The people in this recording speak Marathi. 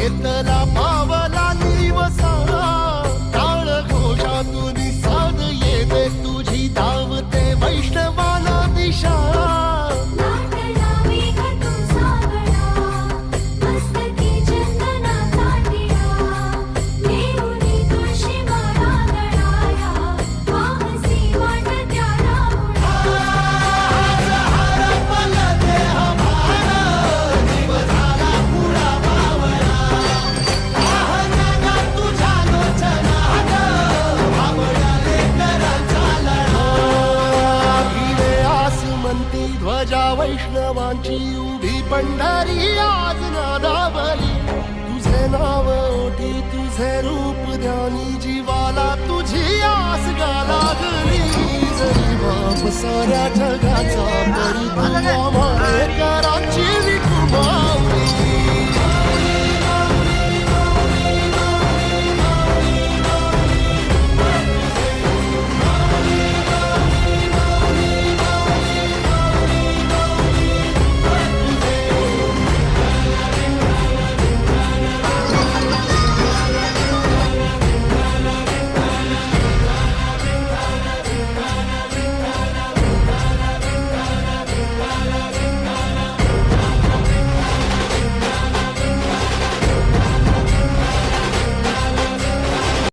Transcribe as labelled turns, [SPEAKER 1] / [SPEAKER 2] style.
[SPEAKER 1] रात्रंदिनी घेतला
[SPEAKER 2] ती
[SPEAKER 1] ध्वजा वैष्णवांची उभी पंढरी आज नादावली. तुझे नाव ओठी तुझे रूप ध्यानी जीवाला तुझी आस गा लागली. जरी बाप साऱ्या जगाचा